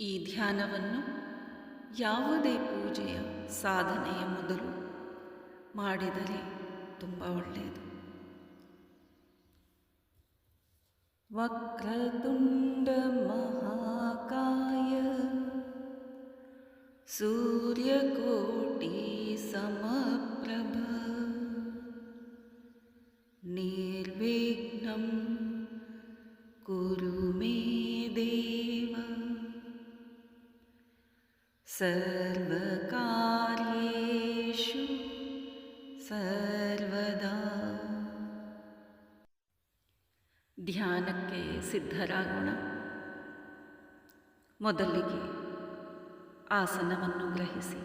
ಈ ಧ್ಯಾನವನ್ನು ಯಾವುದೇ ಪೂಜೆಯ ಸಾಧನೆಯ ಮೊದಲು ಮಾಡಿದರೆ ತುಂಬ ಒಳ್ಳೆಯದು ವಕ್ರತುಂಡ ಮಹಾಕಾಯ ಸೂರ್ಯಕೋಟಿ ಸಮಪ್ರಭ ನಿರ್ವಿಘ್ನಂ ಕುರು ಮೇ ದೇವ ಸರ್ವಕಾರ್ಯೇಷು ಸರ್ವದಾ. ಧ್ಯಾನಕ್ಕೆ ಸಿದ್ಧರಾಗೋಣ. ಮೊದಲಿಗೆ ಆಸನವನ್ನು ಗ್ರಹಿಸಿ.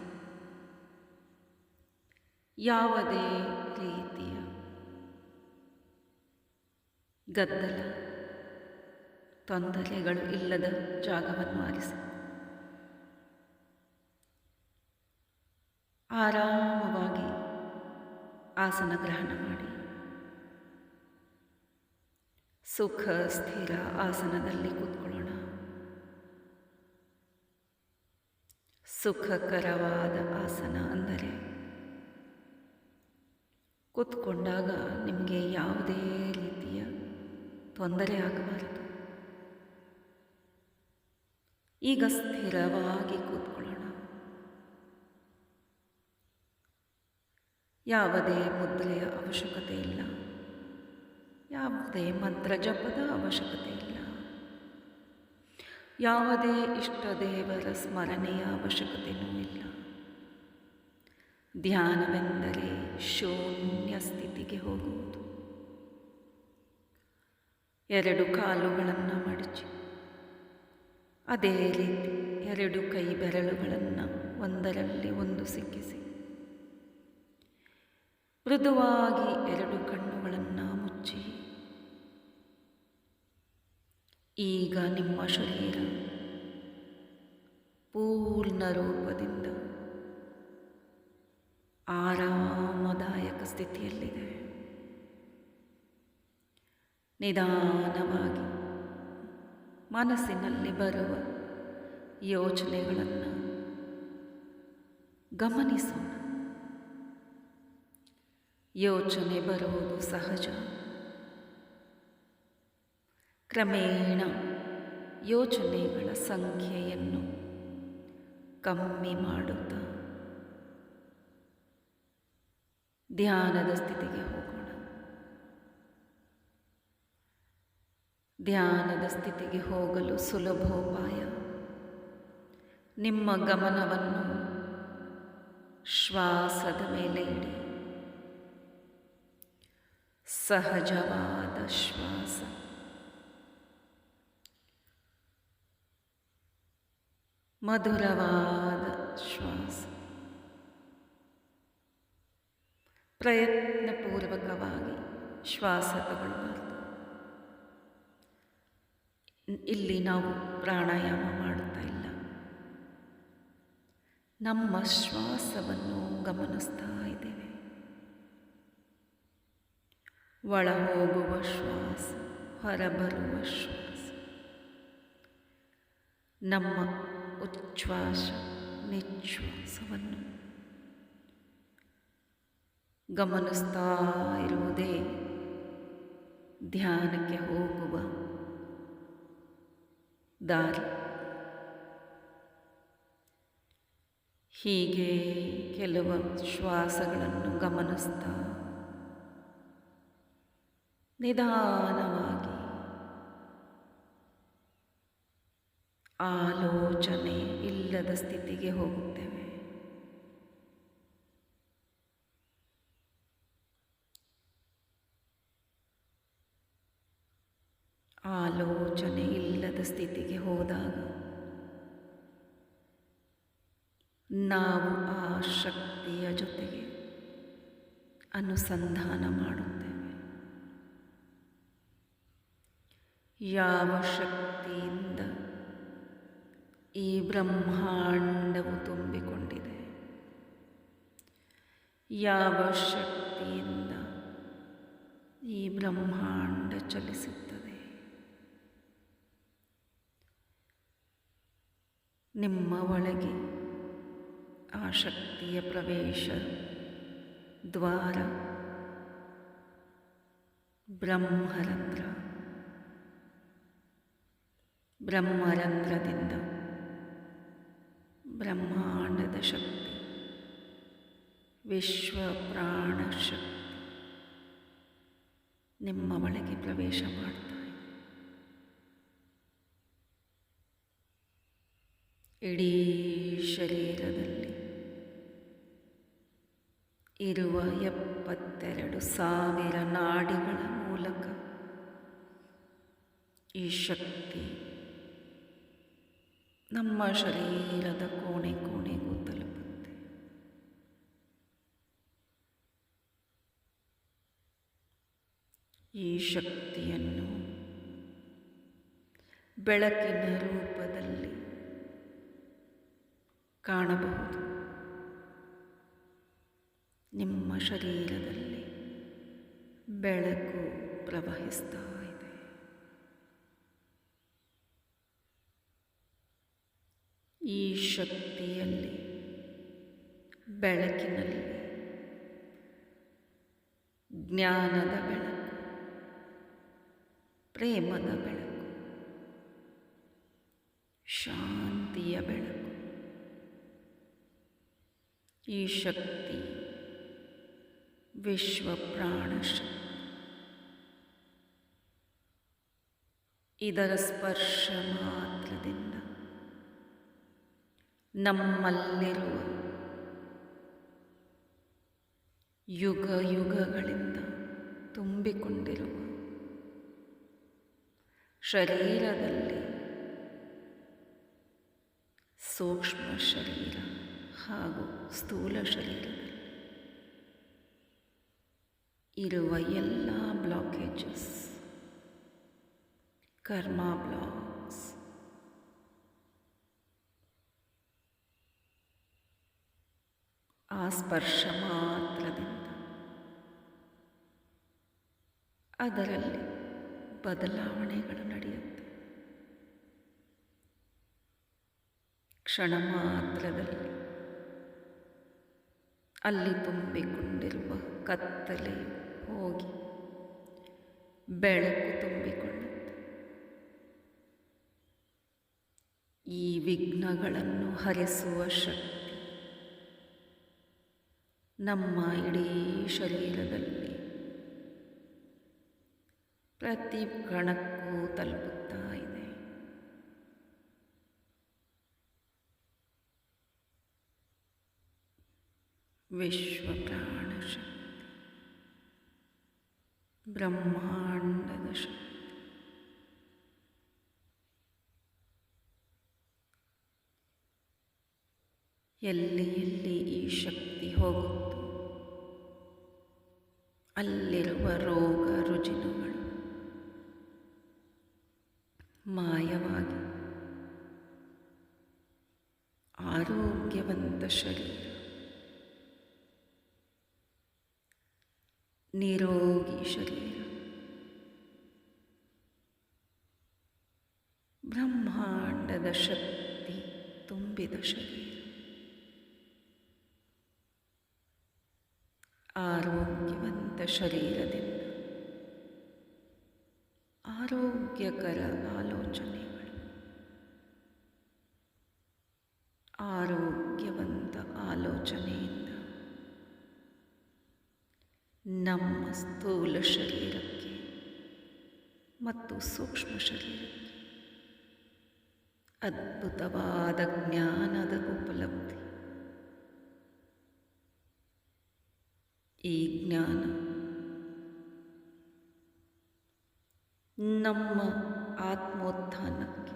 ಯಾವುದೇ ರೀತಿಯ ಗದ್ದಲ ತೊಂದರೆಗಳು ಇಲ್ಲದ ಜಾಗವನ್ನು ಆರಿಸಿ. ಆರಾಮವಾಗಿ ಆಸನ ಗ್ರಹಣ ಮಾಡಿ. ಸುಖ, ಸ್ಥಿರ ಆಸನದಲ್ಲಿ ಕೂತ್ಕೊಳ್ಳೋಣ. ಸುಖಕರವಾದ ಆಸನ ಅಂದರೆ ಕೂತ್ಕೊಂಡಾಗ ನಿಮಗೆ ಯಾವುದೇ ರೀತಿಯ ತೊಂದರೆ ಆಗಬಾರದು. ಈಗ ಸ್ಥಿರವಾಗಿ ಕೂತ್ಕೊಳ್ಳೋಣ. ಯಾವುದೇ ಮುದ್ರೆಯ ಅವಶ್ಯಕತೆ ಇಲ್ಲ. ಯಾವುದೇ ಮಂತ್ರ ಜಪದ ಅವಶ್ಯಕತೆ ಇಲ್ಲ. ಯಾವುದೇ ಇಷ್ಟ ದೇವರ ಸ್ಮರಣೆಯ ಅವಶ್ಯಕತೆಯೂ ಇಲ್ಲ. ಧ್ಯಾನವೆಂದರೆ ಶೂನ್ಯ ಸ್ಥಿತಿಗೆ ಹೋಗುವುದು. ಎರಡು ಕಾಲುಗಳನ್ನು ಮಡಚಿ. ಅದೇ ರೀತಿ ಎರಡು ಕೈ ಬೆರಳುಗಳನ್ನು ಒಂದರಲ್ಲಿ ಒಂದು ಸಿಕ್ಕಿಸಿ. ಮೃದುವಾಗಿ ಎರಡು ಕಣ್ಣುಗಳನ್ನು ಮುಚ್ಚಿ. ಈಗ ನಿಮ್ಮ ಶರೀರ ಪೂರ್ಣ ರೂಪದಿಂದ ಆರಾಮದಾಯಕ ಸ್ಥಿತಿಯಲ್ಲಿದೆ. ನಿಧಾನವಾಗಿ ಮನಸ್ಸಿನಲ್ಲಿ ಬರುವ ಯೋಚನೆಗಳನ್ನು ಗಮನಿಸೋಣ ಯೋಚನೆ ಬರುವುದು ಸಹಜ. ಕ್ರಮೇಣ ಯೋಚನೆಗಳ ಸಂಖ್ಯೆಯನ್ನು ಕಮ್ಮಿ ಮಾಡುತ್ತಾ ಧ್ಯಾನದ ಸ್ಥಿತಿಗೆ ಹೋಗೋಣ. ಧ್ಯಾನದ ಸ್ಥಿತಿಗೆ ಹೋಗಲು ಸುಲಭೋಪಾಯ. ನಿಮ್ಮ ಗಮನವನ್ನು ಶ್ವಾಸದ ಮೇಲೆ ಇಡಿ. ಸಹಜವಾದ ಶ್ವಾಸ. ಮಧುರವಾದ ಶ್ವಾಸ. ಪ್ರಯತ್ನಪೂರ್ವಕವಾಗಿ ಶ್ವಾಸ ತಗೊಳ್ಬಾರ್ದು. ಇಲ್ಲಿ ನಾವು ಪ್ರಾಣಾಯಾಮ ಮಾಡುತ್ತಾ ಇಲ್ಲ. ನಮ್ಮ ಶ್ವಾಸವನ್ನು ಗಮನಿಸ್ತಾ ಇದ್ದೇವೆ. ಒಳ ಹೋಗುವ ಶ್ವಾಸ, ಹೊರಬರುವ ಶ್ವಾಸ. ನಮ್ಮ ಉಚ್ಛ್ವಾಸ ನಿಶ್ವಾಸವನ್ನು ಗಮನಿಸ್ತಾ ಇರುವುದೇ ಧ್ಯಾನಕ್ಕೆ ಹೋಗುವ ದಾರಿ. ಹೀಗೆ ಕೆಲವು ಶ್ವಾಸಗಳನ್ನು ಗಮನಿಸ್ತಾ ನಿಧಾನವಾಗಿ. ಆಲೋಚನೆ ಇಲ್ಲದ ಸ್ಥಿತಿಗೆ ಹೋಗುತ್ತೇವೆ. ಆಲೋಚನೆ ಇಲ್ಲದ ಸ್ಥಿತಿಗೆ ಹೋದಾಗ ನಾವು ಆ ಶಕ್ತಿಯ ಜೊತೆಗೆ ಅನುಸಂಧಾನ ಮಾಡುತ್ತೇವೆ. ಯಾವ ಶಕ್ತಿಯಿಂದ ಈ ಬ್ರಹ್ಮಾಂಡವು ತುಂಬಿಕೊಂಡಿದೆ? ಯಾವ ಶಕ್ತಿಯಿಂದ ಈ ಬ್ರಹ್ಮಾಂಡ ಚಲಿಸುತ್ತದೆ? ನಿಮ್ಮ ಒಳಗೆ ಆ ಶಕ್ತಿಯ ಪ್ರವೇಶ ದ್ವಾರ ಬ್ರಹ್ಮರಂಧ್ರ ಬ್ರಹ್ಮರಂಧ್ರದಿಂದ ಬ್ರಹ್ಮಾಂಡದ ಶಕ್ತಿ ವಿಶ್ವ ಪ್ರಾಣ ಶಕ್ತಿ ನಿಮ್ಮ ಒಳಗೆ ಪ್ರವೇಶ ಮಾಡ್ತಾ ಇದೆ. ಇಡೀ ಶರೀರದಲ್ಲಿ ಇರುವ ಎಪ್ಪತ್ತೆರಡು ಸಾವಿರ ನಾಡಿಗಳ ಮೂಲಕ ಈ ಶಕ್ತಿ ನಮ್ಮ ಶರೀರದ ಕೋಣೆ ಕೋಣೆಗೂ ತಲುಪುತ್ತೆ ಈ ಶಕ್ತಿಯನ್ನು ಬೆಳಕಿನ ರೂಪದಲ್ಲಿ ಕಾಣಬಹುದು. ನಿಮ್ಮ ಶರೀರದಲ್ಲಿ ಬೆಳಕು ಪ್ರವಹಿಸ್ತಾ ಇದೆ ಈ ಶಕ್ತಿಯಲ್ಲಿ, ಬೆಳಕಿನಲ್ಲಿ, ಜ್ಞಾನದ ಬೆಳಕು, ಪ್ರೇಮದ ಬೆಳಕು, ಶಾಂತಿಯ ಬೆಳಕು. ಈ ಶಕ್ತಿ ವಿಶ್ವ ಪ್ರಾಣ ಶಕ್ತಿ. ಇದರ ಸ್ಪರ್ಶ ಮಾತ್ರದಿಂದ ನಮ್ಮಲ್ಲಿರುವ ಯುಗ ಯುಗಗಳಿಂದ ತುಂಬಿಕೊಂಡಿರುವ ಶರೀರದಲ್ಲಿ ಸೂಕ್ಷ್ಮ ಶರೀರ ಹಾಗೂ ಸ್ಥೂಲ ಶರೀರದಲ್ಲಿ ಇರುವ ಎಲ್ಲ ಬ್ಲಾಕೇಜಸ್ ಕರ್ಮ ಬ್ಲಾಕ್ಸ್ ಆ ಸ್ಪರ್ಶ ಮಾತ್ರದಿಂದ. ಅದರಲ್ಲಿ ಬದಲಾವಣೆಗಳು ನಡೆಯುತ್ತೆ. ಕ್ಷಣ ಮಾತ್ರದಲ್ಲಿ ಅಲ್ಲಿ ತುಂಬಿಕೊಂಡಿರುವ ಕತ್ತಲೆ ಹೋಗಿ ಬೆಳಕು ತುಂಬಿಕೊಳ್ಳುತ್ತೆ ಈ ವಿಘ್ನಗಳನ್ನು ಹರಿಸುವ ಶಕ್ತಿ ನಮ್ಮ ಇಡೀ ಶರೀರದಲ್ಲಿ ಪ್ರತಿ ಕಣಕ್ಕೂ ತಲುಪುತ್ತಾ ಇದೆ. ವಿಶ್ವ ಪ್ರಾಣ ಶಕ್ತಿ ಬ್ರಹ್ಮಾಂಡದ ಶಕ್ತಿ, ಎಲ್ಲಿ ಎಲ್ಲಿ ಈ ಶಕ್ತಿ ಹೋಗುತ್ತೋ ಅಲ್ಲಿರುವ ರೋಗ ರುಜಿನಗಳು ಮಾಯವಾಗಿ ಆರೋಗ್ಯವಂತ ಶರೀರ. ನಿರೋಗಿ ಶರೀರ. ಬ್ರಹ್ಮಾಂಡದ ಶಕ್ತಿ ತುಂಬಿದ ಶರೀರ. ಆರೋಗ್ಯವಂತ ಶರೀರದಿಂದ. ಆರೋಗ್ಯಕರ ಆಲೋಚನೆಗಳು. ಆರೋಗ್ಯವಂತ ಆಲೋಚನೆಯಿಂದ. ನಮ್ಮ ಸ್ಥೂಲ ಶರೀರಕ್ಕೆ ಮತ್ತು ಸೂಕ್ಷ್ಮ ಶರೀರಕ್ಕೆ ಅದ್ಭುತವಾದ ಜ್ಞಾನದ ಉಪಲಬ್ಧಿ. ಈ ಜ್ಞಾನ ನಮ್ಮ ಆತ್ಮೋತ್ಥಾನಕ್ಕೆ.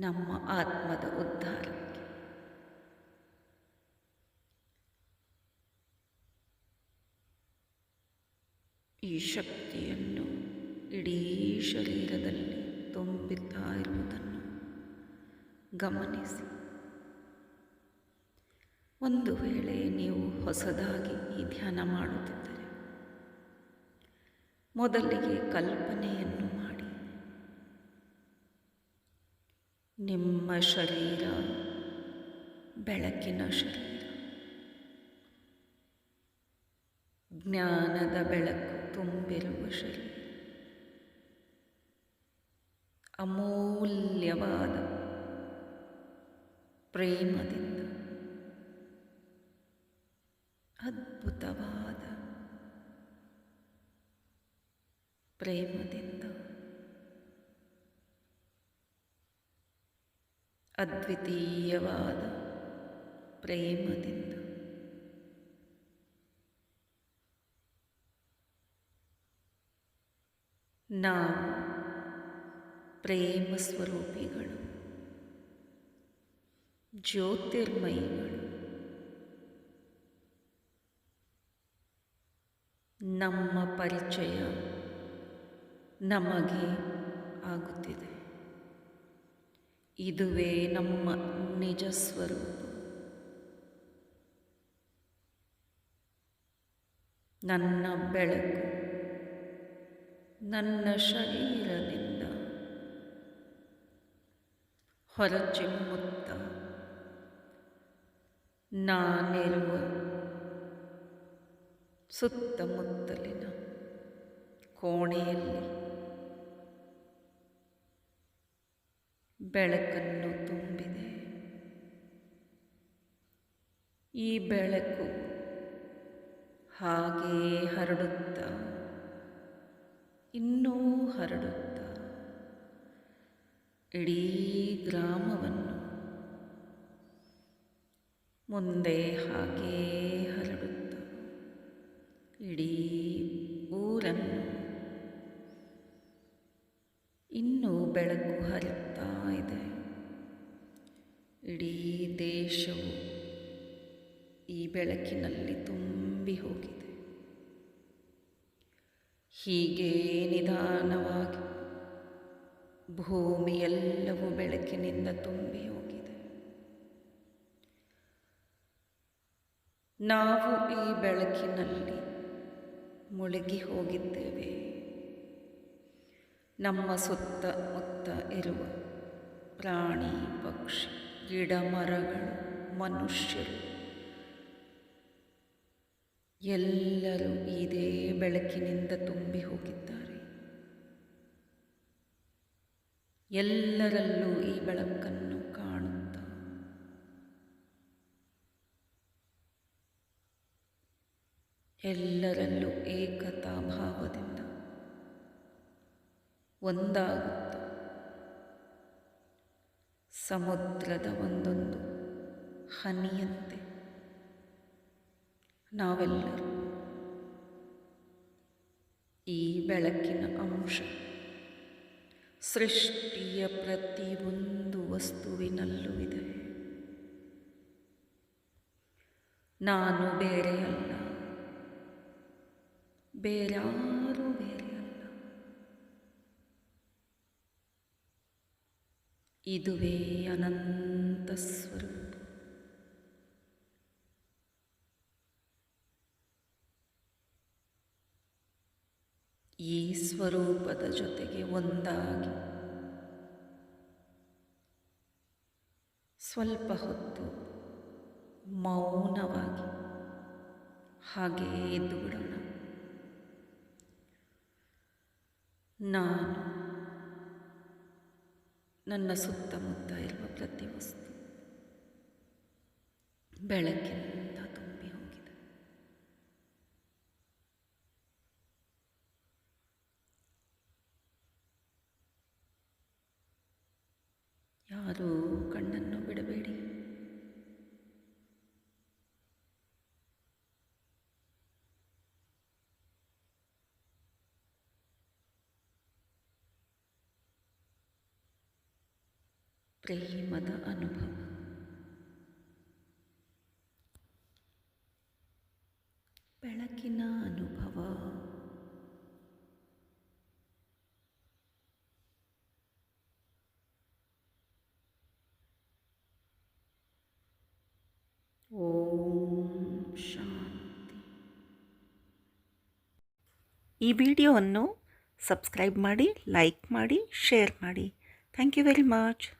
ನಮ್ಮ ಆತ್ಮದ ಉದ್ಧಾರಕ್ಕೆ. ಈ ಶಕ್ತಿಯನ್ನು ಇಡೀ ಶರೀರದಲ್ಲಿ ತುಂಬಿತಾ ಇರುವುದನ್ನು ಗಮನಿಸಿ. ಒಂದು ವೇಳೆ ನೀವು ಹೊಸದಾಗಿ ಧ್ಯಾನ ಮಾಡುತ್ತಿದ್ದರೆ. ಮೊದಲಿಗೆ ಕಲ್ಪನೆಯನ್ನು ಮಾಡಿ. ನಿಮ್ಮ ಶರೀರ, ಬೆಳಕಿನ ಶರೀರ, ಜ್ಞಾನದ ಬೆಳಕು ತುಂಬಿರುವ ಶರೀರ, ಅಮೂಲ್ಯವಾದ ಪ್ರೇಮದಿಂದ ಅದ್ಭುತವಾದ ಪ್ರೇಮದಿಂದ ಅದ್ವಿತೀಯವಾದ ಪ್ರೇಮದಿಂದ ನಾವು ಪ್ರೇಮ ಸ್ವರೂಪಿಗಳು ಜ್ಯೋತಿರ್ಮಯಿಗಳು. ನಮ್ಮ ಪರಿಚಯ ನಮಗೆ ಆಗುತ್ತಿದೆ. ಇದುವೇ ನಮ್ಮ ನಿಜ ಸ್ವರೂಪ. ನನ್ನ ಬೆಳಕು ನನ್ನ ಶರೀರದಿಂದ ಹೊರಚಿಮ್ಮುತ್ತ ನಾನಿರುವ ಸುತ್ತಮುತ್ತಲಿನ ಕೋಣೆಯಲ್ಲಿ ಬೆಳಕನ್ನು ತುಂಬಿದೆ. ಈ ಬೆಳಕು ಹಾಗೇ ಹರಡುತ್ತಾ, ಇನ್ನೂ ಹರಡುತ್ತಾ, ಇಡೀ ಗ್ರಾಮವನ್ನು ಮುಂದೆ ಹಾಗೇ ಹರಡುತ್ತಾ. ಇಡೀ ಊರನ್ನು ಇನ್ನೂ ಬೆಳಕು ಹರಿತಾ ಇದೆ. ಇಡೀ ದೇಶವು ಈ ಬೆಳಕಿನಲ್ಲಿ ತುಂಬಿ ಹೋಗಿದೆ. ಹೀಗೆ ನಿಧಾನವಾಗಿ ಭೂಮಿಯೆಲ್ಲವೂ ಬೆಳಕಿನಿಂದ ತುಂಬಿ ಹೋಗಿದೆ. ನಾವು ಈ ಬೆಳಕಿನಲ್ಲಿ ಮುಳುಗಿ ಹೋಗಿದ್ದೇವೆ. ನಮ್ಮ ಸುತ್ತಮುತ್ತ ಇರುವ ಪ್ರಾಣಿ, ಪಕ್ಷಿ ಗಿಡ ಮರಗಳು ಮನುಷ್ಯರು ಎಲ್ಲರೂ ಇದೇ ಬೆಳಕಿನಿಂದ ತುಂಬಿ ಹೋಗಿದ್ದಾರೆ. ಎಲ್ಲರಲ್ಲೂ ಈ ಬೆಳಕನ್ನು ಕಾಣುತ್ತಾ ಎಲ್ಲರಲ್ಲೂ ಏಕತಾ ಭಾವದಿಂದ ಒಂದಾಗುತ್ತ. ಸಮುದ್ರದ ಒಂದೊಂದು ಹನಿಯಂತೆ ನಾವೆಲ್ಲರೂ ಈ ಬೆಳಕಿನ ಅಂಶ, ಸೃಷ್ಟಿಯ ಪ್ರತಿಯೊಂದು ವಸ್ತುವಿನಲ್ಲೂ ಇದೆ. ನಾನು ಬೇರೆಯಲ್ಲ. ಬೇರ್ಯಾರೂ ಬೇರೆಯಲ್ಲ ಇದುವೇ ಅನಂತ ಸ್ವರೂಪ. ಈ ಸ್ವರೂಪದ ಜೊತೆಗೆ ಒಂದಾಗಿ ಸ್ವಲ್ಪ ಹೊತ್ತು ಮೌನವಾಗಿ ಹಾಗೆ ಎದ್ದು ನಾನು ನನ್ನ ಸುತ್ತಮುತ್ತ ಇರುವ ಪ್ರತಿ ವಸ್ತು ಬೆಳಕಿನಿಂದ ತುಂಬಿ ಹೋಗಿದೆ ಯಾರೂ ಕಣ್ಣನ್ನು ಬಿಡಬೇಡಿ ಪ್ರೇಮದ ಅನುಭವ. ಬೆಳಕಿನ ಅನುಭವ. ಓಂ ಶಾಂತಿ. ಈ ವಿಡಿಯೋವನ್ನು ಸಬ್ಸ್ಕ್ರೈಬ್ ಮಾಡಿ, ಲೈಕ್ ಮಾಡಿ, ಶೇರ್ ಮಾಡಿ. Thank you very much.